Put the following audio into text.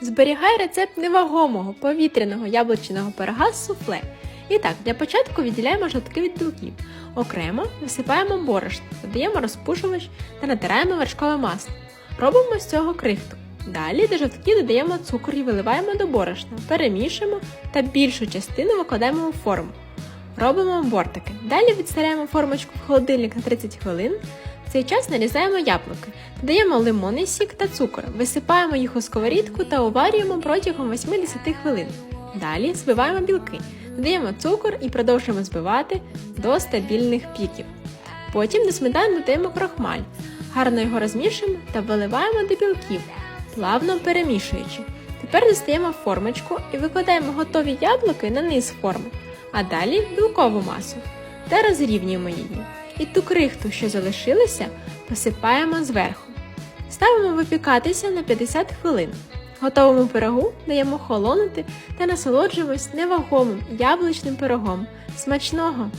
Зберігай рецепт невагомого повітряного яблучного пирога з суфле. І так, для початку відділяємо жовтки від білків. Окремо висипаємо борошно, додаємо розпушувач та натираємо вершкове масло. Робимо з цього крихту. Далі до жовтків додаємо цукор і виливаємо до борошна, перемішуємо та більшу частину викладаємо у форму. Робимо бортики. Далі відставляємо формочку в холодильник на 30 хвилин. Цей час нарізаємо яблуки, додаємо лимонний сік та цукор, висипаємо їх у сковорідку та уварюємо протягом 80 хвилин. Далі збиваємо білки, додаємо цукор і продовжуємо збивати до стабільних піків. Потім до сметани додаємо крохмаль, гарно його розмішуємо та виливаємо до білків, плавно перемішуючи. Тепер достаємо формочку і викладаємо готові яблуки на низ форми, а далі білкову масу та розрівнюємо її. І ту крихту, що залишилася, посипаємо зверху. Ставимо випікатися на 50 хвилин. Готовому пирогу даємо холонути та насолоджуємось невагомим яблучним пирогом. Смачного!